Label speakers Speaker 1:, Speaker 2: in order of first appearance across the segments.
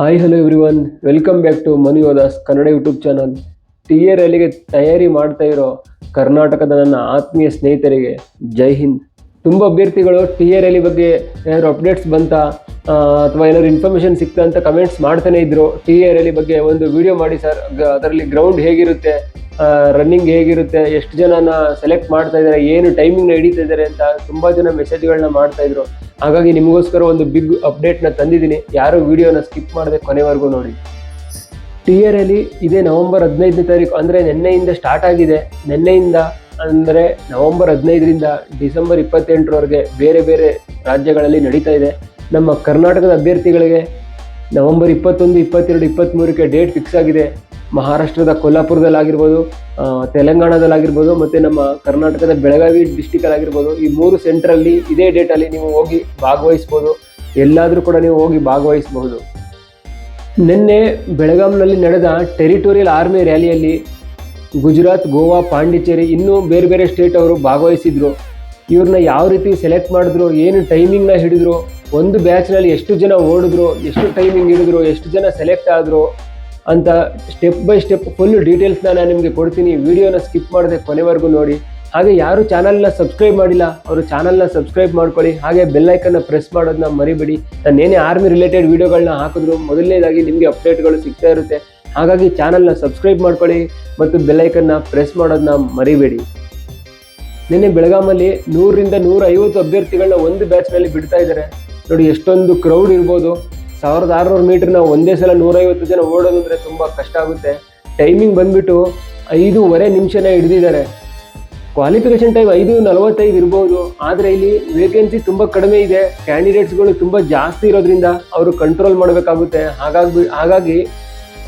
Speaker 1: Hi hello everyone welcome back to Manu Yodhas Kannada YouTube channel T A ರ್ಯಾಲಿಗೆ ತಯಾರಿ ಮಾಡ್ತಾ ಇರೋ ಕರ್ನಾಟಕದ ನನ್ನ ಆತ್ಮೀಯ ಸ್ನೇಹಿತರಿಗೆ ಜೈ ಹಿಂದ್. ತುಂಬ ಅಭ್ಯರ್ಥಿಗಳು ಟಿ ಎ ರ್ಯಾಲಿ ಬಗ್ಗೆ ಏನಾದ್ರು ಅಪ್ಡೇಟ್ಸ್ ಬಂತಾ ಅಥವಾ ಏನಾದ್ರು ಇನ್ಫಾರ್ಮೇಷನ್ ಸಿಕ್ತಾ ಅಂತ ಕಮೆಂಟ್ಸ್ ಮಾಡ್ತಾನೆ ಇದ್ರು. ಟಿ ಎ ರ್ಯಾಲಿ ಬಗ್ಗೆ ಒಂದು ವಿಡಿಯೋ ಮಾಡಿ ಸರ್ ಅದರಲ್ಲಿ ಗ್ರೌಂಡ್ ಹೇಗಿರುತ್ತೆ? ರನ್ನಿಂಗ್ ಹೇಗಿರುತ್ತೆ, ಎಷ್ಟು ಜನನ ಸೆಲೆಕ್ಟ್ ಮಾಡ್ತಾ ಇದ್ದಾರೆ, ಏನು ಟೈಮಿಂಗ್ನ ಹಿಡಿತಾ ಇದ್ದಾರೆ ಅಂತ ತುಂಬ ಜನ ಮೆಸೇಜ್ಗಳನ್ನ ಮಾಡ್ತಾ ಇದ್ರು. ಹಾಗಾಗಿ ನಿಮಗೋಸ್ಕರ ಒಂದು ಬಿಗ್ ಅಪ್ಡೇಟ್ನ ತಂದಿದ್ದೀನಿ. ಯಾರು ವಿಡಿಯೋನ ಸ್ಕಿಪ್ ಮಾಡದೆ ಕೊನೆವರೆಗೂ ನೋಡಿ. ಟಿ ಅಲ್ಲಿ ಇದೇ ನವೆಂಬರ್ ಹದಿನೈದನೇ ತಾರೀಕು, ಅಂದರೆ ನಿನ್ನೆಯಿಂದ ಸ್ಟಾರ್ಟ್ ಆಗಿದೆ. ನಿನ್ನೆಯಿಂದ ಅಂದರೆ ನವೆಂಬರ್ ಹದಿನೈದರಿಂದ ಡಿಸೆಂಬರ್ ಇಪ್ಪತ್ತೆಂಟರವರೆಗೆ ಬೇರೆ ಬೇರೆ ರಾಜ್ಯಗಳಲ್ಲಿ ನಡೀತಾ ಇದೆ. ನಮ್ಮ ಕರ್ನಾಟಕದ ಅಭ್ಯರ್ಥಿಗಳಿಗೆ ನವೆಂಬರ್ ಇಪ್ಪತ್ತೊಂದು, ಇಪ್ಪತ್ತೆರಡು, ಇಪ್ಪತ್ತ್ಮೂರಕ್ಕೆ ಡೇಟ್ ಫಿಕ್ಸ್ ಆಗಿದೆ. ಮಹಾರಾಷ್ಟ್ರದ ಕೊಲ್ಲಾಪುರದಲ್ಲಾಗಿರ್ಬೋದು ತೆಲಂಗಾಣದಲ್ಲಾಗಿರ್ಬೋದು, ಮತ್ತು ನಮ್ಮ ಕರ್ನಾಟಕದ ಬೆಳಗಾವಿ ಡಿಸ್ಟಿಕಲ್ಲಾಗಿರ್ಬೋದು ಈ ಮೂರು ಸೆಂಟ್ರಲ್ಲಿ ಇದೇ ಡೇಟಲ್ಲಿ ನೀವು ಹೋಗಿ ಭಾಗವಹಿಸ್ಬೋದು. ಎಲ್ಲಾದರೂ ಕೂಡ ನೀವು ಹೋಗಿ ಭಾಗವಹಿಸಬಹುದು ನಿನ್ನೆ ಬೆಳಗಾಂನಲ್ಲಿ ನಡೆದ ಟೆರಿಟೋರಿಯಲ್ ಆರ್ಮಿ ರ್ಯಾಲಿಯಲ್ಲಿ ಗುಜರಾತ್, ಗೋವಾ, ಪಾಂಡಿಚೇರಿ ಇನ್ನೂ ಬೇರೆ ಬೇರೆ ಸ್ಟೇಟ್ ಅವರು ಭಾಗವಹಿಸಿದ್ರು. ಇವ್ರನ್ನ ಯಾವ ರೀತಿ ಸೆಲೆಕ್ಟ್ ಮಾಡಿದ್ರು, ಏನು ಟೈಮಿಂಗ್ನ ಹಿಡಿದ್ರು, ಒಂದು ಬ್ಯಾಚ್ನಲ್ಲಿ ಎಷ್ಟು ಜನ ಓಡಿದ್ರು, ಎಷ್ಟು ಟೈಮಿಂಗ್ ಹಿಡಿದ್ರು, ಎಷ್ಟು ಜನ ಸೆಲೆಕ್ಟ್ ಆದರು ಅಂತ ಸ್ಟೆಪ್ ಬೈ ಸ್ಟೆಪ್ ಫುಲ್ ಡೀಟೇಲ್ಸ್ನ ನಾನು ನಿಮಗೆ ಕೊಡ್ತೀನಿ. ವಿಡಿಯೋನ ಸ್ಕಿಪ್ ಮಾಡದೆ ಕೊನೆವರೆಗೂ ನೋಡಿ. ಹಾಗೆ ಯಾರು ಚಾನಲ್ನ ಸಬ್ಸ್ಕ್ರೈಬ್ ಮಾಡಿಲ್ಲ, ಅವರು ಚಾನಲ್ನ ಸಬ್ಸ್ಕ್ರೈಬ್ ಮಾಡ್ಕೊಳ್ಳಿ. ಹಾಗೆ ಬೆಲ್ಲೈಕನ್ನ ಪ್ರೆಸ್ ಮಾಡೋದನ್ನ ಮರಿಬೇಡಿ. ನಾನು ಏನೇ ಆರ್ಮಿ ರಿಲೇಟೆಡ್ ವೀಡಿಯೋಗಳನ್ನ ಹಾಕಿದ್ರು, ಮೊದಲನೇದಾಗಿ ನಿಮಗೆ ಅಪ್ಡೇಟ್ಗಳು ಸಿಗ್ತಾ ಇರುತ್ತೆ. ಹಾಗಾಗಿ ಚಾನಲ್ನ ಸಬ್ಸ್ಕ್ರೈಬ್ ಮಾಡ್ಕೊಳ್ಳಿ ಮತ್ತು ಬೆಲ್ಲೈಕನ್ನ ಪ್ರೆಸ್ ಮಾಡೋದನ್ನ ಮರಿಬೇಡಿ. ನಿನ್ನೆ ಬೆಳಗಾಮಲ್ಲಿ ನೂರರಿಂದ ನೂರ ಐವತ್ತು ಅಭ್ಯರ್ಥಿಗಳನ್ನ ಒಂದು ಬ್ಯಾಚ್ನಲ್ಲಿ ಬಿಡ್ತಾ ಇದ್ದಾರೆ ನೋಡಿ, ಎಷ್ಟೊಂದು ಕ್ರೌಡ್ ಇರ್ಬೋದು. ಸಾವಿರದ ಆರುನೂರು ಮೀಟರ್ನ ಒಂದೇ ಸಲ ನೂರೈವತ್ತು ಜನ ಓಡೋದು ಅಂದರೆ ತುಂಬ ಕಷ್ಟ ಆಗುತ್ತೆ. ಟೈಮಿಂಗ್ ಬಂದ್ಬಿಟ್ಟು ಐದೂವರೆ ನಿಮಿಷನ ಹಿಡಿದಿದ್ದಾರೆ. ಕ್ವಾಲಿಫಿಕೇಷನ್ ಟೈಮ್ ಐದು ನಲವತ್ತೈದು ಇರ್ಬೋದು. ಆದರೆ ಇಲ್ಲಿ ವೇಕೆನ್ಸಿ ತುಂಬ ಕಡಿಮೆ ಇದೆ. ಕ್ಯಾಂಡಿಡೇಟ್ಸ್ಗಳು ತುಂಬ ಜಾಸ್ತಿ ಇರೋದ್ರಿಂದ ಅವರು ಕಂಟ್ರೋಲ್ ಮಾಡಬೇಕಾಗುತ್ತೆ. ಹಾಗಾಗಿ ಹಾಗಾಗಿ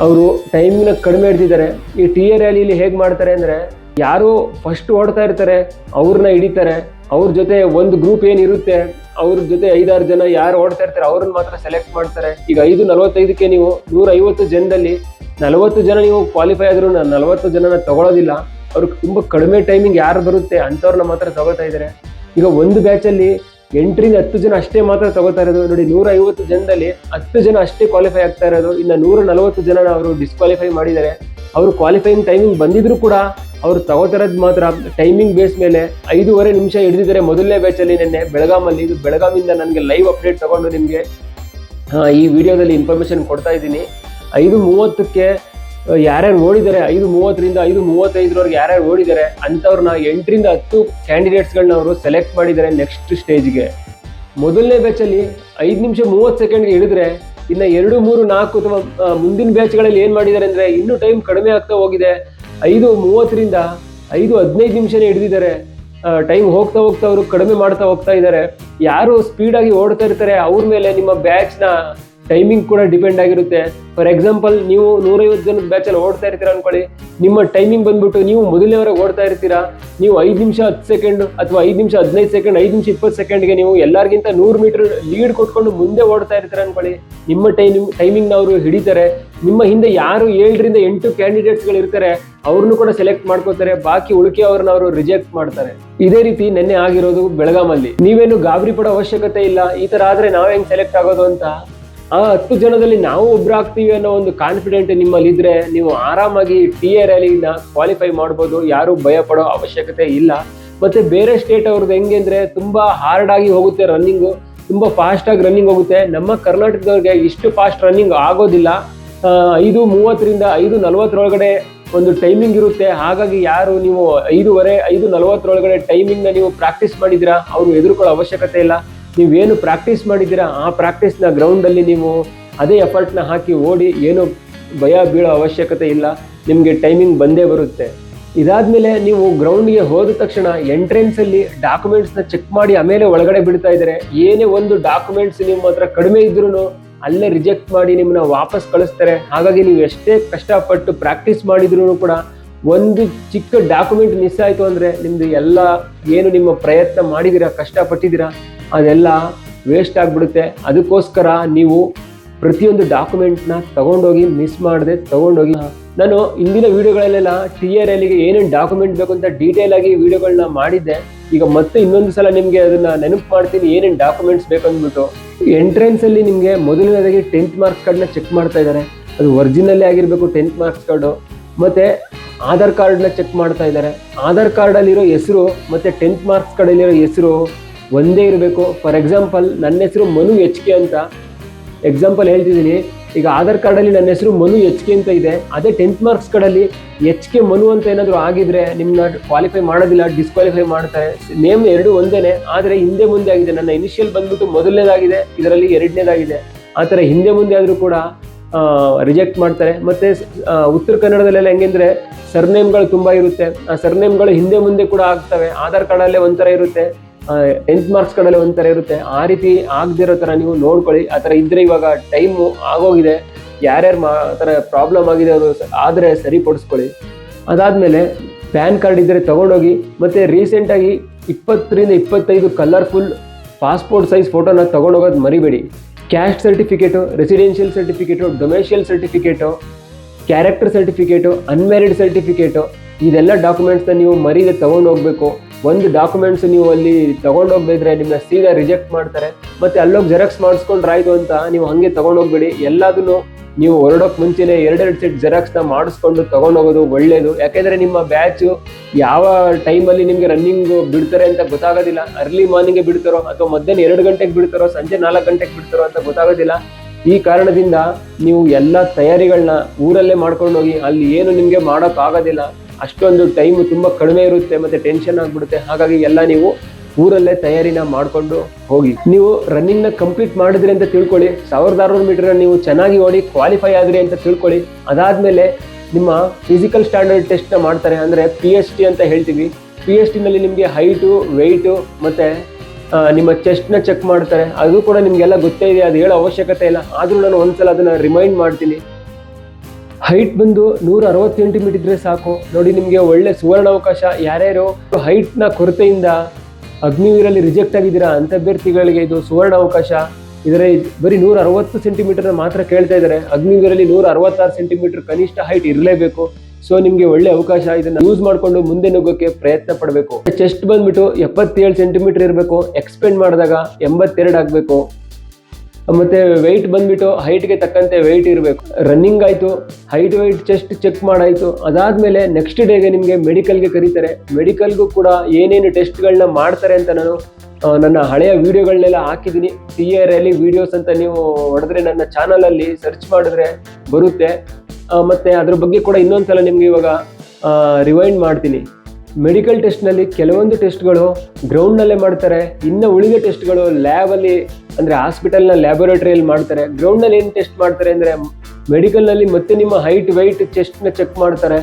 Speaker 1: ಅವರು ಟೈಮಿನ ಕಡಿಮೆ ಇಡ್ತಿದ್ದಾರೆ ಈ ಟಿ ಎ ರ್ಯಾಲಿಯಲ್ಲಿ ಹೇಗೆ ಮಾಡ್ತಾರೆ ಅಂದರೆ ಯಾರು ಫಸ್ಟ್ ಓಡ್ತಾ ಇರ್ತಾರೆ, ಅವ್ರನ್ನ ಹಿಡಿತಾರೆ. ಅವ್ರ ಜೊತೆ ಒಂದು ಗ್ರೂಪ್ ಏನಿರುತ್ತೆ ಅವ್ರ ಜೊತೆ ಐದಾರು ಜನ ಯಾರು ಓಡ್ತಾ ಇರ್ತಾರೆ, ಅವ್ರನ್ನ ಮಾತ್ರ ಸೆಲೆಕ್ಟ್ ಮಾಡ್ತಾರೆ. ಈಗ ಐದು ನಲವತ್ತೈದಕ್ಕೆ ನೀವು ನೂರ ಐವತ್ತು ಜನದಲ್ಲಿ ನಲವತ್ತು ಜನ ನೀವು ಕ್ವಾಲಿಫೈ ಆದ್ರೂ ನಲವತ್ತು ಜನನ ತಗೊಳ್ಳೋದಿಲ್ಲ ಅವ್ರಿಗೆ ತುಂಬ ಕಡಿಮೆ ಟೈಮಿಂಗ್ ಯಾರು ಬರುತ್ತೆ ಅಂಥವ್ರನ್ನ ಮಾತ್ರ ತಗೋತಾ ಇದ್ದಾರೆ ಈಗ ಒಂದು ಬ್ಯಾಚಲ್ಲಿ ಎಂಟರಿಂದ ಹತ್ತು ಜನ ಅಷ್ಟೇ ಮಾತ್ರ ತಗೋತಾ ಇರೋದು. ನೋಡಿ ನೂರ ಐವತ್ತು ಜನದಲ್ಲಿ ಹತ್ತು ಜನ ಅಷ್ಟೇ ಕ್ವಾಲಿಫೈ ಆಗ್ತಾ ಇರೋದು. ಇನ್ನು ನೂರ ನಲವತ್ತು ಜನನ ಅವರು ಡಿಸ್ಕ್ವಾಲಿಫೈ ಮಾಡಿದ್ದಾರೆ. ಅವರು ಕ್ವಾಲಿಫೈಯಿಂಗ್ ಟೈಮಿಂಗ್ ಬಂದಿದ್ರು ಕೂಡ ಅವರು ತಗೋತಿರೋದು ಮಾತ್ರ ಟೈಮಿಂಗ್ ಬೇಸ್ ಮೇಲೆ ಐದೂವರೆ ನಿಮಿಷ ಹಿಡಿದಿದ್ದಾರೆ ಮೊದಲನೇ ಬ್ಯಾಚಲ್ಲಿ ನಿನ್ನೆ ಬೆಳಗಾಮಲ್ಲಿ, ಇದು ಬೆಳಗಾವಿಂದ ನನಗೆ ಲೈವ್ ಅಪ್ಡೇಟ್ ತಗೊಂಡು ನಿಮಗೆ ಈ ವಿಡಿಯೋದಲ್ಲಿ ಇನ್ಫಾರ್ಮೇಷನ್ ಕೊಡ್ತಾ ಇದ್ದೀನಿ. ಐದು ಮೂವತ್ತಕ್ಕೆ ಯಾರ್ಯಾರು ಓಡಿದ್ದಾರೆ, ಐದು ಮೂವತ್ತರಿಂದ ಐದು ಮೂವತ್ತೈದರವರೆಗೆ ಯಾರ್ಯಾರು ಓಡಿದ್ದಾರೆ ಅಂಥವ್ರನ್ನ ಎಂಟರಿಂದ ಹತ್ತು ಕ್ಯಾಂಡಿಡೇಟ್ಸ್ಗಳನ್ನ ಅವರು ಸೆಲೆಕ್ಟ್ ಮಾಡಿದ್ದಾರೆ ನೆಕ್ಸ್ಟ್ ಸ್ಟೇಜ್ಗೆ ಮೊದಲನೇ ಬ್ಯಾಚಲ್ಲಿ ಐದು ನಿಮಿಷ ಮೂವತ್ತು ಸೆಕೆಂಡ್ಗೆ ಹಿಡಿದ್ರೆ ಇನ್ನು ಎರಡು ಮೂರು ನಾಲ್ಕು ಅಥವಾ ಮುಂದಿನ ಬ್ಯಾಚ್ಗಳಲ್ಲಿ ಏನು ಮಾಡಿದ್ದಾರೆ ಅಂದರೆ ಇನ್ನೂ ಟೈಮ್ ಕಡಿಮೆ ಆಗ್ತಾ ಹೋಗಿದೆ. ಐದು ಮೂವತ್ತರಿಂದ ಐದು ಹದಿನೈದು ನಿಮಿಷನೇ ಹಿಡಿದಿದ್ದಾರೆ. ಟೈಮ್ ಹೋಗ್ತಾ ಹೋಗ್ತಾ ಅವರು ಕಡಿಮೆ ಮಾಡ್ತಾ ಹೋಗ್ತಾ ಇದ್ದಾರೆ. ಯಾರು ಸ್ಪೀಡಾಗಿ ಓಡ್ತಾ ಇರ್ತಾರೆ, ಅವ್ರ ಮೇಲೆ ನಿಮ್ಮ ಬ್ಯಾಚ್ನ ಟೈಮಿಂಗ್ ಕೂಡ ಡಿಪೆಂಡ್ ಆಗಿರುತ್ತೆ. ಫಾರ್ ಎಕ್ಸಾಂಪಲ್ ನೀವು ನೂರೈವತ್ತು ಜನದ ಬ್ಯಾಚಲ್ಲಿ ಓಡ್ತಾ ಇರ್ತೀರಾ ಅನ್ಕೊಳ್ಳಿ. ನಿಮ್ಮ ಟೈಮಿಂಗ್ ಬಂದ್ಬಿಟ್ಟು ನೀವು ಮೊದಲನೇವರೆಗೆ ಓಡ್ತಾ ಇರ್ತೀರಾ. ನೀವು ಐದು ನಿಮಿಷ ಹತ್ತು ಸೆಕೆಂಡ್ ಅಥವಾ ಐದು ನಿಮಿಷ ಹದಿನೈದು ಸೆಕೆಂಡ್ ಐದು ನಿಮಿಷ ಇಪ್ಪತ್ತು ಸೆಕೆಂಡ್ಗೆ ನೀವು ಎಲ್ಲರಿಗಿಂತ ನೂರು ಮೀಟರ್ ಲೀಡ್ ಕೊಟ್ಕೊಂಡು ಮುಂದೆ ಓಡ್ತಾ ಇರ್ತೀರಾ ಅನ್ಕೊಳ್ಳಿ. ನಿಮ್ಮ ಟೈಮಿಂಗ್ ಟೈಮಿಂಗ್ನ ಅವರು ಹಿಡಿತಾರೆ. ನಿಮ್ಮ ಹಿಂದೆ ಯಾರು ಏಳರಿಂದ ಎಂಟು ಕ್ಯಾಂಡಿಡೇಟ್ಸ್ಗಳು ಇರ್ತಾರೆ ಅವ್ರನ್ನು ಕೂಡ ಸೆಲೆಕ್ಟ್ ಮಾಡ್ಕೋತಾರೆ, ಬಾಕಿ ಉಳಿಕೆ ಅವ್ರನ್ನ ಅವರು ರಿಜೆಕ್ಟ್ ಮಾಡ್ತಾರೆ. ಇದೇ ರೀತಿ ನಿನ್ನೆ ಆಗಿರೋದು ಬೆಳಗಾಮಲ್ಲಿ. ನೀವೇನು ಗಾಬರಿ ಪಡೋ ಅವಶ್ಯಕತೆ ಇಲ್ಲ, ಈ ತರ ಆದ್ರೆ ನಾವ್ ಹೆಂಗ್ ಸೆಲೆಕ್ಟ್ ಆಗೋದು ಅಂತ? ಆ ಹತ್ತು ಜನದಲ್ಲಿ ನಾವು ಒಬ್ರು ಆಗ್ತೀವಿ ಅನ್ನೋ ಒಂದು ಕಾನ್ಫಿಡೆಂಟ್ ನಿಮ್ಮಲ್ಲಿ ಇದ್ರೆ ನೀವು ಆರಾಮಾಗಿ ಟಿ ಎ ರ್ಯಾಲಿನ ಕ್ವಾಲಿಫೈ ಮಾಡ್ಬೋದು, ಯಾರು ಭಯ ಪಡೋ ಅವಶ್ಯಕತೆ ಇಲ್ಲ. ಮತ್ತೆ ಬೇರೆ ಸ್ಟೇಟ್ ಅವ್ರದ್ದು ಹೆಂಗೆ ಅಂದ್ರೆ ತುಂಬಾ ಹಾರ್ಡ್ ಆಗಿ ಹೋಗುತ್ತೆ ರನ್ನಿಂಗು ತುಂಬಾ ಫಾಸ್ಟ್ ಆಗಿ ರನ್ನಿಂಗ್ ಹೋಗುತ್ತೆ. ನಮ್ಮ ಕರ್ನಾಟಕದವ್ರಿಗೆ ಇಷ್ಟು ಫಾಸ್ಟ್ ರನ್ನಿಂಗ್ ಆಗೋದಿಲ್ಲ. ಐದು ಮೂವತ್ತರಿಂದ ಐದು ನಲವತ್ತರೊಳಗಡೆ ಒಂದು ಟೈಮಿಂಗ್ ಇರುತ್ತೆ. ಹಾಗಾಗಿ ಯಾರು ನೀವು ಐದೂವರೆ, ಐದು ನಲವತ್ತರೊಳಗಡೆ ಟೈಮಿಂಗ್ನ ನೀವು ಪ್ರಾಕ್ಟೀಸ್ ಮಾಡಿದ್ದೀರಾ? ಅವರು ಎದುರ್ಕೊಳ್ಳೋ ಅವಶ್ಯಕತೆ ಇಲ್ಲ. ನೀವೇನು ಪ್ರಾಕ್ಟೀಸ್ ಮಾಡಿದ್ದೀರಾ? ಆ ಪ್ರಾಕ್ಟೀಸ್ನ ಗ್ರೌಂಡಲ್ಲಿ ನೀವು ಅದೇ ಎಫರ್ಟ್ನ ಹಾಕಿ ಓಡಿ ಏನು ಭಯ ಬೀಳೋ ಅವಶ್ಯಕತೆ ಇಲ್ಲ. ನಿಮಗೆ ಟೈಮಿಂಗ್ ಬಂದೇ ಬರುತ್ತೆ. ಇದಾದ್ಮೇಲೆ ನೀವು ಗ್ರೌಂಡ್ಗೆ ಹೋದ ತಕ್ಷಣ ಎಂಟ್ರೆನ್ಸಲ್ಲಿ ಡಾಕ್ಯುಮೆಂಟ್ಸ್ನ ಚೆಕ್ ಮಾಡಿ ಆಮೇಲೆ ಒಳಗಡೆ ಬಿಡ್ತಾ ಇದ್ದಾರೆ. ಏನೇ ಒಂದು ಡಾಕ್ಯುಮೆಂಟ್ಸ್ ನಿಮ್ಮ ಹತ್ರ ಕಡಿಮೆ ಇದ್ರೂ ಅಲ್ಲೇ ರಿಜೆಕ್ಟ್ ಮಾಡಿ ನಿಮ್ಮನ್ನ ವಾಪಸ್ ಕಳಿಸ್ತಾರೆ. ಹಾಗಾಗಿ ನೀವು ಎಷ್ಟೇ ಕಷ್ಟಪಟ್ಟು ಪ್ರಾಕ್ಟೀಸ್ ಮಾಡಿದ್ರು ಕೂಡ ಒಂದು ಚಿಕ್ಕ ಡಾಕ್ಯುಮೆಂಟ್ ಮಿಸ್ ಆಯಿತು ಅಂದರೆ ನಿಮ್ಮದು ಎಲ್ಲ ಏನು ನಿಮ್ಮ ಪ್ರಯತ್ನ ಮಾಡಿದ್ದೀರಾ ಕಷ್ಟಪಟ್ಟಿದ್ದೀರಾ ಅದೆಲ್ಲ ವೇಸ್ಟ್ ಆಗಿಬಿಡುತ್ತೆ. ಅದಕ್ಕೋಸ್ಕರ ನೀವು ಪ್ರತಿಯೊಂದು ಡಾಕ್ಯುಮೆಂಟ್ನ ತಗೊಂಡೋಗಿ ಮಿಸ್ ಮಾಡದೆ, ತಗೊಂಡೋಗಿ ನಾನು ಇಂದಿನ ವೀಡಿಯೋಗಳಲ್ಲೆಲ್ಲ ಟಿ ಆರ್ ಎಲ್ಗೆ ಏನೇನು ಡಾಕ್ಯುಮೆಂಟ್ ಬೇಕು ಅಂತ ಡೀಟೇಲ್ ಆಗಿ ವೀಡಿಯೋಗಳನ್ನ ಮಾಡಿದ್ದೆ. ಈಗ ಮತ್ತೆ ಇನ್ನೊಂದು ಸಲ ನಿಮಗೆ ಅದನ್ನ ನೆನಪು ಮಾಡ್ತೀನಿ, ಏನೇನು ಡಾಕ್ಯುಮೆಂಟ್ಸ್ ಬೇಕಂದ್ಬಿಟ್ಟು. ಎಂಟ್ರೆನ್ಸ್ ಅಲ್ಲಿ ನಿಮಗೆ ಮೊದಲನೇದಾಗಿ ಟೆಂತ್ ಮಾರ್ಕ್ಸ್ ಕಾರ್ಡ್ನ ಚೆಕ್ ಮಾಡ್ತಾ ಇದ್ದಾರೆ ಅದು ಒರಿಜಿನಲ್ಲೇ ಆಗಿರಬೇಕು ಟೆಂತ್ ಮಾರ್ಕ್ಸ್ ಕಾರ್ಡು ಮತ್ತೆ ಆಧಾರ್ ಕಾರ್ಡ್ನ ಚೆಕ್ ಮಾಡ್ತಾ ಇದ್ದಾರೆ ಆಧಾರ್ ಕಾರ್ಡಲ್ಲಿರೋ ಹೆಸರು, ಮತ್ತೆ ಟೆಂತ್ ಮಾರ್ಕ್ಸ್ ಕಾರ್ಡಲ್ಲಿರೋ ಹೆಸರು ಒಂದೇ ಇರಬೇಕು. ಫಾರ್ ಎಕ್ಸಾಂಪಲ್ ನನ್ನ ಹೆಸರು ಮನು ಎಚ್ ಕೆ ಅಂತ. ಎಕ್ಸಾಂಪಲ್ ಹೇಳ್ತಿದ್ದೀನಿ. ಈಗ ಆಧಾರ್ ಕಾರ್ಡಲ್ಲಿ ನನ್ನ ಹೆಸರು ಮನು ಎಚ್ ಕೆ ಅಂತ ಇದೆ. ಅದೇ ಟೆಂತ್ ಮಾರ್ಕ್ಸ್ ಕಾರ್ಡಲ್ಲಿ ಎಚ್ ಕೆ ಮನು ಅಂತ ಏನಾದರೂ ಆಗಿದ್ರೆ ನಿಮ್ಮನ್ನ ಕ್ವಾಲಿಫೈ ಮಾಡೋದಿಲ್ಲ ಡಿಸ್ಕ್ವಾಲಿಫೈ ಮಾಡ್ತಾರೆ. ನೇಮ್ ಎರಡು ಒಂದೇನೆ, ಆದರೆ ಹಿಂದೆ ಮುಂದೆ ಆಗಿದೆ. ನನ್ನ ಇನಿಷಿಯಲ್ ಬಂದ್ಬಿಟ್ಟು ಮೊದಲನೇದಾಗಿದೆ, ಇದರಲ್ಲಿ ಎರಡನೇದಾಗಿದೆ. ಆ ಥರ ಹಿಂದೆ ಮುಂದೆ ಆದರೂ ಕೂಡ ರಿಜೆಕ್ಟ್ ಮಾಡ್ತಾರೆ. ಮತ್ತು ಉತ್ತರ ಕನ್ನಡದಲ್ಲೆಲ್ಲ ಹೆಂಗೆಂದರೆ ಸರ್ನೇಮ್ಗಳು ತುಂಬ ಇರುತ್ತೆ. ಆ ಸರ್ನೇಮ್ಗಳು ಹಿಂದೆ ಮುಂದೆ ಕೂಡ ಆಗ್ತವೆ. ಆಧಾರ್ ಕಾರ್ಡಲ್ಲೇ ಒಂಥರ ಇರುತ್ತೆ. ಟೆಂತ್ ಮಾರ್ಕ್ಸ್ ಕಾರ್ಡಲ್ಲೇ ಒಂಥರ ಇರುತ್ತೆ. ಆ ರೀತಿ ಆಗದಿರೋ ಥರ ನೀವು ನೋಡ್ಕೊಳ್ಳಿ. ಆ ಥರ ಇದ್ರೆ ಇವಾಗ ಟೈಮು ಆಗೋಗಿದೆ. ಯಾರ್ಯಾರು ಮಾ, ಆ ಥರ ಪ್ರಾಬ್ಲಮ್ ಆಗಿದೆ ಸ- ಆದರೆ ಸರಿಪಡಿಸ್ಕೊಳ್ಳಿ. ಅದಾದಮೇಲೆ ಪ್ಯಾನ್ ಕಾರ್ಡ್ ಇದ್ದರೆ ತೊಗೊಂಡೋಗಿ, ಮತ್ತು ರೀಸೆಂಟಾಗಿ ಇಪ್ಪತ್ತರಿಂದ ಇಪ್ಪತ್ತೈದು ಕಲರ್ಫುಲ್ ಪಾಸ್ಪೋರ್ಟ್ ಸೈಜ್ ಫೋಟೋನ ತೊಗೊಂಡೋಗೋದು ಮರಿಬೇಡಿ. Caste certificate residential certificate domicile certificate character certificate unmarried certificate ಇದೆಲ್ಲ ಡಾಕ್ಯುಮೆಂಟ್ಸ್ನ ನೀವು ಮರೀದೆ ತೊಗೊಂಡು ಹೋಗ್ಬೇಕು ಒಂದು ಡಾಕ್ಯುಮೆಂಟ್ಸ್ ನೀವು ಅಲ್ಲಿ ತಗೊಂಡೋಗ್ಬೇಕ್ರೆ ನಿಮ್ಮನ್ನ ಸೀದಾ ರಿಜೆಕ್ಟ್ ಮಾಡ್ತಾರೆ. ಮತ್ತೆ ಅಲ್ಲೋಗಿ ಜೆರಾಕ್ಸ್ ಮಾಡಿಸ್ಕೊಂಡ್ರೆ ಆಯ್ತು ಅಂತ ನೀವು ಹಂಗೆ ತಗೊಂಡೋಗ್ಬೇಡಿ. ಎಲ್ಲದನ್ನು ನೀವು ಹೊರಡೋಕ್ ಮುಂಚೆನೆ ಎರಡೆರಡು ಸೆಟ್ ಜೆರಾಕ್ಸ್ನ ಮಾಡಿಸ್ಕೊಂಡು ತಗೊಂಡೋಗೋದು ಒಳ್ಳೇದು. ಯಾಕೆಂದ್ರೆ ನಿಮ್ಮ ಬ್ಯಾಚು ಯಾವ ಟೈಮಲ್ಲಿ ನಿಮಗೆ ರನ್ನಿಂಗ್ ಬಿಡ್ತಾರೆ ಅಂತ ಗೊತ್ತಾಗೋದಿಲ್ಲ. ಅರ್ಲಿ ಮಾರ್ನಿಂಗ್ ಬಿಡ್ತಾರೋ ಅಥವಾ ಮಧ್ಯಾಹ್ನ ಎರಡು ಗಂಟೆಗೆ ಬಿಡ್ತಾರೋ, ಸಂಜೆ ನಾಲ್ಕು ಗಂಟೆಗೆ ಬಿಡ್ತಾರೋ ಅಂತ ಗೊತ್ತಾಗೋದಿಲ್ಲ. ಈ ಕಾರಣದಿಂದ ನೀವು ಎಲ್ಲ ತಯಾರಿಗಳನ್ನ ಊರಲ್ಲೇ ಮಾಡ್ಕೊಂಡು ಹೋಗಿ ಅಲ್ಲಿ ಏನು ನಿಮಗೆ ಮಾಡೋಕ್ಕಾಗೋದಿಲ್ಲ. ಅಷ್ಟೊಂದು ಟೈಮ್ ತುಂಬ ಕಡಿಮೆ ಇರುತ್ತೆ ಮತ್ತೆ ಟೆನ್ಷನ್ ಆಗಿಬಿಡುತ್ತೆ. ಹಾಗಾಗಿ ಎಲ್ಲ ನೀವು ಊರಲ್ಲೇ ತಯಾರಿನ ಮಾಡಿಕೊಂಡು ಹೋಗಿ. ನೀವು ರನ್ನಿಂಗ್ನ ಕಂಪ್ಲೀಟ್ ಮಾಡಿದ್ರಿ ಅಂತ ತಿಳ್ಕೊಳ್ಳಿ. ಸಾವಿರದ ಆರುನೂರು ಮೀಟರ್ ನೀವು ಚೆನ್ನಾಗಿ ಓಡಿ ಕ್ವಾಲಿಫೈ ಆದ್ರಿ ಅಂತ ತಿಳ್ಕೊಳ್ಳಿ. ಅದಾದಮೇಲೆ ನಿಮ್ಮ ಫಿಸಿಕಲ್ ಸ್ಟ್ಯಾಂಡರ್ಡ್ ಟೆಸ್ಟ್ನ ಮಾಡ್ತಾರೆ. ಅಂದ್ರೆ ಪಿ ಎಚ್ ಟಿ ಅಂತ ಹೇಳ್ತೀವಿ. ಪಿ ಎಚ್ ಟಿನಲ್ಲಿ ನಿಮಗೆ ಹೈಟು ವೆಯ್ಟು ಮತ್ತೆ ನಿಮ್ಮ ಚೆಸ್ಟ್ನ ಚೆಕ್ ಮಾಡ್ತಾರೆ. ಅದು ಕೂಡ ನಿಮಗೆಲ್ಲ ಗೊತ್ತೇ ಇದೆ. ಅದು ಹೇಳೋ ಅವಶ್ಯಕತೆ ಇಲ್ಲ. ಆದರೂ ನಾನು ಒಂದ್ಸಲ ಅದನ್ನ ರಿಮೈಂಡ್ ಮಾಡ್ತೀನಿ. ಹೈಟ್ ಬಂದು ನೂರ ಅರವತ್ತು ಸೆಂಟಿಮೀಟರ್ ಇದ್ರೆ ಸಾಕು. ನೋಡಿ, ನಿಮಗೆ ಒಳ್ಳೆ ಸುವರ್ಣ ಅವಕಾಶ ಯಾರ್ಯಾರು ಹೈಟ್ನ ಕೊರತೆಯಿಂದ ಅಗ್ನಿವೀರಲ್ಲಿ ರಿಜೆಕ್ಟ್ ಆಗಿದ್ದೀರಾ ಅಂತ ಅಭ್ಯರ್ಥಿಗಳಿಗೆ ಇದು ಸುವರ್ಣ ಅವಕಾಶ ಇದರ ಬರೀ ನೂರ ಅರವತ್ತು ಸೆಂಟಿಮೀಟರ್ ಮಾತ್ರ ಕೇಳ್ತಾ ಇದ್ದಾರೆ. ಅಗ್ನಿವೀರಲ್ಲಿ ನೂರ ಅರವತ್ತಾರು ಸೆಂಟಿಮೀಟರ್ ಕನಿಷ್ಠ ಹೈಟ್ ಇರಲೇಬೇಕು. ಸೊ ನಿಮಗೆ ಒಳ್ಳೆ ಅವಕಾಶ. ಇದನ್ನ ಯೂಸ್ ಮಾಡಿಕೊಂಡು ಮುಂದೆ ನುಗ್ಗೋಕೆ ಪ್ರಯತ್ನ ಪಡಬೇಕು. ಚೆಸ್ಟ್ ಬಂದ್ಬಿಟ್ಟು ಎಪ್ಪತ್ತೇಳು ಸೆಂಟಿಮೀಟರ್ ಇರಬೇಕು. ಎಕ್ಸ್ಪೆಂಡ್ ಮಾಡಿದಾಗ ಎಂಬತ್ತೆರಡು ಆಗಬೇಕು. ಮತ್ತೆ ವೆಯ್ಟ್ ಬಂದ್ಬಿಟ್ಟು ಹೈಟ್ಗೆ ತಕ್ಕಂತೆ ವೆಯ್ಟ್ ಇರಬೇಕು. ರನ್ನಿಂಗ್ ಆಯಿತು ಹೈಟ್ ವೆಯ್ಟ್ ಚೆಸ್ಟ್ ಚೆಕ್ ಮಾಡಾಯಿತು. ಅದಾದಮೇಲೆ ನೆಕ್ಸ್ಟ್ ಡೇಗೆ ನಿಮಗೆ ಮೆಡಿಕಲ್ಗೆ ಕರೀತಾರೆ. ಮೆಡಿಕಲ್ಗೂ ಕೂಡ ಏನೇನು ಟೆಸ್ಟ್ಗಳನ್ನ ಮಾಡ್ತಾರೆ ಅಂತ ನಾನು ನನ್ನ ಹಳೆಯ ವಿಡಿಯೋಗಳನ್ನೆಲ್ಲ ಹಾಕಿದ್ದೀನಿ. ಟಿ ಆರ್ ಎಲ್ಲಿ ವಿಡಿಯೋಸ್ ಅಂತ ನೀವು ಹೊಡೆದ್ರೆ ನನ್ನ ಚಾನಲಲ್ಲಿ ಸರ್ಚ್ ಮಾಡಿದ್ರೆ ಬರುತ್ತೆ. ಮತ್ತು ಅದ್ರ ಬಗ್ಗೆ ಕೂಡ ಇನ್ನೊಂದು ಸಲ ನಿಮ್ಗೆ ಇವಾಗ ರಿವೈಂಡ್ ಮಾಡ್ತೀನಿ. ಮೆಡಿಕಲ್ ಟೆಸ್ಟ್ನಲ್ಲಿ ಕೆಲವೊಂದು ಟೆಸ್ಟ್ಗಳು ಗ್ರೌಂಡ್ನಲ್ಲೇ ಮಾಡ್ತಾರೆ, ಇನ್ನು ಉಳಿದ ಟೆಸ್ಟ್ಗಳು ಲ್ಯಾಬಲ್ಲಿ ಅಂದರೆ ಹಾಸ್ಪಿಟಲ್ನ ಲ್ಯಾಬೊರೇಟ್ರಿಯಲ್ಲಿ ಮಾಡ್ತಾರೆ. ಗ್ರೌಂಡ್ನಲ್ಲಿ ಏನು ಟೆಸ್ಟ್ ಮಾಡ್ತಾರೆ ಅಂದರೆ ಮೆಡಿಕಲ್ನಲ್ಲಿ ಮತ್ತೆ ನಿಮ್ಮ ಹೈಟ್ ವೈಟ್ ಚೆಸ್ಟ್ನ ಚೆಕ್ ಮಾಡ್ತಾರೆ.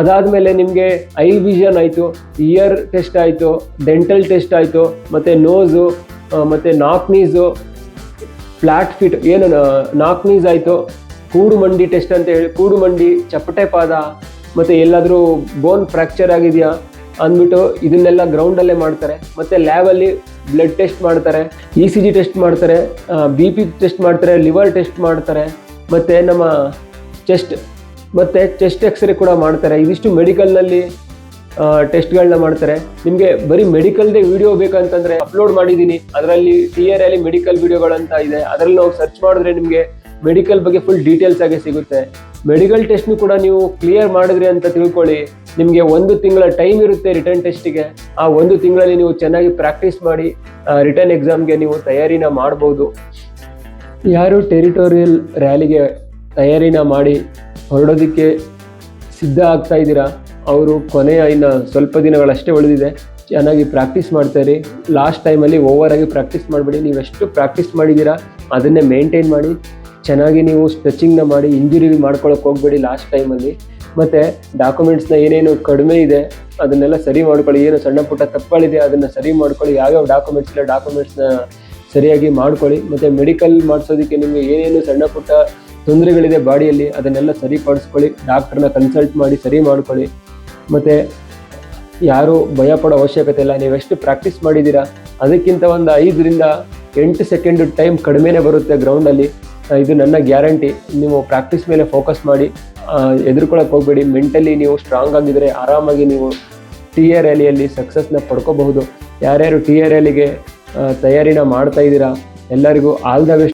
Speaker 1: ಅದಾದಮೇಲೆ ನಿಮಗೆ ಐ ವಿಷನ್ ಆಯಿತು ಇಯರ್ ಟೆಸ್ಟ್ ಆಯಿತು ಡೆಂಟಲ್ ಟೆಸ್ಟ್ ಆಯಿತು, ಮತ್ತು ನೋಸು ಮತ್ತು ನಾಕ್ ಫ್ಲ್ಯಾಟ್ ಫಿಟ್ ಏನು ನಾಕ್ ನೀಸ್ ಆಯಿತು ಕೂಡು ಮಂಡಿ ಟೆಸ್ಟ್ ಅಂತ ಹೇಳಿ ಕೂಡು ಮಂಡಿ ಚಪ್ಪಟೆ ಪಾದ, ಮತ್ತು ಎಲ್ಲಾದರೂ ಬೋನ್ ಫ್ರ್ಯಾಕ್ಚರ್ ಆಗಿದೆಯಾ ಅಂದ್ಬಿಟ್ಟು ಇದನ್ನೆಲ್ಲ ಗ್ರೌಂಡಲ್ಲೇ ಮಾಡ್ತಾರೆ. ಮತ್ತು ಲ್ಯಾಬಲ್ಲಿ ಬ್ಲಡ್ ಟೆಸ್ಟ್ ಮಾಡ್ತಾರೆ ಇ ಸಿ ಜಿ ಟೆಸ್ಟ್ ಮಾಡ್ತಾರೆ ಬಿ ಪಿ ಟೆಸ್ಟ್ ಮಾಡ್ತಾರೆ ಲಿವರ್ ಟೆಸ್ಟ್ ಮಾಡ್ತಾರೆ, ಮತ್ತು ನಮ್ಮ ಚೆಸ್ಟ್ ಮತ್ತು ಚೆಸ್ಟ್ ಎಕ್ಸ್ರೇ ಕೂಡ ಮಾಡ್ತಾರೆ. ಇದಿಷ್ಟು ಮೆಡಿಕಲ್ನಲ್ಲಿ ಟೆಸ್ಟ್ಗಳನ್ನ ಮಾಡ್ತಾರೆ. ನಿಮಗೆ ಬರೀ ಮೆಡಿಕಲ್ದೆ ವಿಡಿಯೋ ಬೇಕಂತಂದರೆ ಅಪ್ಲೋಡ್ ಮಾಡಿದ್ದೀನಿ ಅದರಲ್ಲಿ ಟಿ ಆರ್ ಅಲ್ಲಿ ಮೆಡಿಕಲ್ ವಿಡಿಯೋಗಳಂತ ಇದೆ. ಅದರಲ್ಲಿ ನಾವು ಸರ್ಚ್ ಮಾಡಿದ್ರೆ ನಿಮಗೆ ಮೆಡಿಕಲ್ ಬಗ್ಗೆ ಫುಲ್ ಡೀಟೇಲ್ಸ್ ಆಗಿ ಸಿಗುತ್ತೆ. ಮೆಡಿಕಲ್ ಟೆಸ್ಟ್ನು ಕೂಡ ನೀವು ಕ್ಲಿಯರ್ ಮಾಡಿದ್ರಿ ಅಂತ ತಿಳ್ಕೊಳ್ಳಿ. ನಿಮಗೆ ಒಂದು ತಿಂಗಳ ಟೈಮ್ ಇರುತ್ತೆ ರಿಟರ್ನ್ ಟೆಸ್ಟಿಗೆ ಆ ಒಂದು ತಿಂಗಳಲ್ಲಿ ನೀವು ಚೆನ್ನಾಗಿ ಪ್ರಾಕ್ಟೀಸ್ ಮಾಡಿ ರಿಟರ್ನ್ ಎಕ್ಸಾಮ್ಗೆ ನೀವು ತಯಾರಿನ ಮಾಡ್ಬೋದು. ಯಾರು ಟೆರಿಟೋರಿಯಲ್ ರ್ಯಾಲಿಗೆ ತಯಾರಿನ ಮಾಡಿ ಹೊರಡೋದಕ್ಕೆ ಸಿದ್ಧ ಆಗ್ತಾ ಇದ್ದೀರಾ? ಅವರು ಕೊನೆಯ ಇನ್ನು ಸ್ವಲ್ಪ ದಿನಗಳಷ್ಟೇ ಉಳಿದಿದೆ. ಚೆನ್ನಾಗಿ ಪ್ರಾಕ್ಟೀಸ್ ಇರಿ. ಲಾಸ್ಟ್ ಟೈಮಲ್ಲಿ ಓವರಾಗಿ ಪ್ರಾಕ್ಟೀಸ್ ಮಾಡಬೇಡಿ. ನೀವು ಎಷ್ಟು ಪ್ರಾಕ್ಟೀಸ್ ಮಾಡಿದ್ದೀರಾ, ಅದನ್ನೇ ಮೇಂಟೈನ್ ಮಾಡಿ. ಚೆನ್ನಾಗಿ ನೀವು ಸ್ಟ್ರೆಚಿಂಗ್ನ ಮಾಡಿ ಇಂಜುರಿ ಮಾಡ್ಕೊಳಕ್ಕೆ ಹೋಗ್ಬೇಡಿ ಲಾಸ್ಟ್ ಟೈಮಲ್ಲಿ ಮತ್ತು ಡಾಕ್ಯುಮೆಂಟ್ಸ್ನ ಏನೇನು ಕಡಿಮೆ ಇದೆ, ಅದನ್ನೆಲ್ಲ ಸರಿ ಮಾಡ್ಕೊಳ್ಳಿ. ಏನು ಸಣ್ಣ ಪುಟ್ಟ ತಪ್ಪುಗಳಿದೆ, ಅದನ್ನು ಸರಿ ಮಾಡ್ಕೊಳ್ಳಿ. ಯಾವ್ಯಾವ ಡಾಕ್ಯುಮೆಂಟ್ಸ್ ಇಲ್ಲ ಡಾಕ್ಯುಮೆಂಟ್ಸ್ನ ಸರಿಯಾಗಿ ಮಾಡ್ಕೊಳ್ಳಿ. ಮತ್ತು ಮೆಡಿಕಲ್ ಮಾಡಿಸೋದಕ್ಕೆ ನಿಮಗೆ ಏನೇನು ಸಣ್ಣ ಪುಟ್ಟ ತೊಂದರೆಗಳಿದೆ ಬಾಡಿಯಲ್ಲಿ, ಅದನ್ನೆಲ್ಲ ಸರಿಪಡಿಸ್ಕೊಳ್ಳಿ ಡಾಕ್ಟ್ರನ್ನ ಕನ್ಸಲ್ಟ್ ಮಾಡಿ ಸರಿ ಮಾಡ್ಕೊಳ್ಳಿ. ಮತ್ತು ಯಾರೂ ಭಯ ಪಡೋ ಅವಶ್ಯಕತೆ ಇಲ್ಲ. ನೀವೆಷ್ಟು ಪ್ರಾಕ್ಟೀಸ್ ಮಾಡಿದ್ದೀರಾ ಅದಕ್ಕಿಂತ ಒಂದು ಐದರಿಂದ ಎಂಟು ಸೆಕೆಂಡ್ ಟೈಮ್ ಕಡಿಮೆನೇ ಬರುತ್ತೆ ಗ್ರೌಂಡಲ್ಲಿ ಇದು ನನ್ನ ಗ್ಯಾರಂಟಿ. ನೀವು ಪ್ರಾಕ್ಟೀಸ್ ಮೇಲೆ ಫೋಕಸ್ ಮಾಡಿ ಎದುರ್ಕೊಳಕ್ಕೆ ಹೋಗಬೇಡಿ. ಮೆಂಟಲಿ ನೀವು ಸ್ಟ್ರಾಂಗ್ ಆಗಿದ್ರೆ ಆರಾಮಾಗಿ ನೀವು ಟಿ ಎ ರ್ಯಾಲಿಯಲ್ಲಿ ಸಕ್ಸಸ್ನ ಪಡ್ಕೋಬಹುದು. ಯಾರ್ಯಾರು ಟಿ ಎ ರ್ಯಾಲಿಗೆ ತಯಾರಿನ ಮಾಡ್ತಾ ಇದ್ದೀರಾ, ಎಲ್ಲರಿಗೂ ಆಲ್ ದ ಬೆಸ್ಟ್